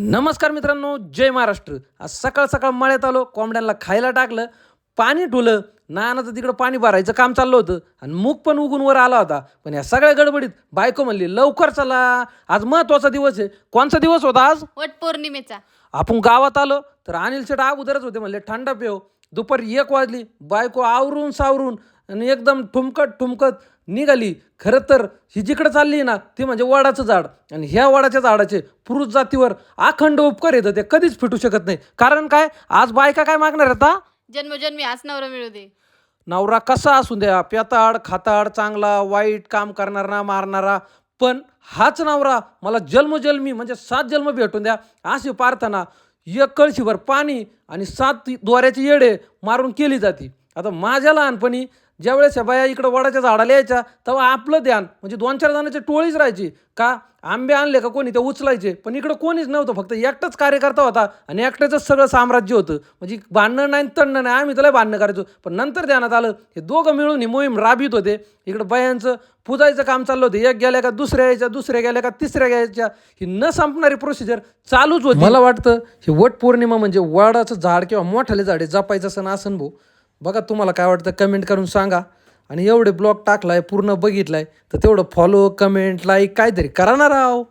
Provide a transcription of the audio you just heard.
नमस्कार मित्रांनो जय महाराष्ट्र. आज सकाळ सकाळ मळ्यात आलो कोंबड्यांना खायला टाकलं पाणी ठुलं नानाचं तिकडं पाणी भरायचं काम चाललं होतं आणि मूग पण उगून वर आला होता. पण या सगळ्या गडबडीत बायको म्हणली लवकर चला आज महत्त्वाचा दिवस आहे. कोणचा दिवस होता आज? वट पौर्णिमेचा आपण गावात आलो तर अनिल शेट अगोदरच होते म्हणले थंडा पेव. दुपारी एक वाजली बायको आवरून सावरून आणि एकदम ठुमकत ठुमकत निघाली. खरं तर ही जिकडं चालली ना ती म्हणजे वडाचं झाड. आणि ह्या वडाच्या झाडाचे पुरुष जातीवर अखंड उपकार येतं ते कधीच फिटू शकत नाही. कारण काय? आज बायका काय मागणार आता जन्मजन्मी आज नवरा मिळू दे. नवरा कसा असू द्या प्याताड खाताड चांगला वाईट काम करणारा मारणारा पण हाच नवरा मला जन्मजन्मी म्हणजे सात जन्म भेटून द्या अशी प्रार्थना एक कळशीभर पाणी आणि सात दोऱ्याची येडे मारून केली जाते. आता माझ्या लहानपणी ज्यावेळेस ह्या बाया इकडं वडाच्या झाडाला यायच्या तेव्हा आपलं ध्यान म्हणजे दोन चार जणांची टोळीच राहायची. का आंबे आणले का कोणी ते उचलायचे. पण इकडं कोणीच नव्हतं फक्त एकटाच कार्यकर्ता होता आणि एकट्याचंच सगळं साम्राज्य होतं. म्हणजे भांडणं नाही तणणं नाही आम्ही त्याला भांडणं करायचो. पण नंतर ध्यानात आलं हे दोघं मिळून ही मोहीम राबीत होते. इकडं बायांचं पुजायचं काम चाललं होतं. एक गेल्या का दुसऱ्या यायच्या दुसऱ्या गेल्या का तिसऱ्या यायच्या. ही न संपणारी प्रोसिजर चालूच होती. मला वाटतं हे वट पौर्णिमा म्हणजे वडाचं झाड किंवा मोठाले झाडे जपायचं सण असं भाऊ. बघा तुम्हाला काय वाटतं कमेंट करून सांगा. आणि एवढे ब्लॉग टाकलाय पूर्ण बघितलाय तर तेवढं फॉलो कमेंट लाईक काहीतरी करा ना राव.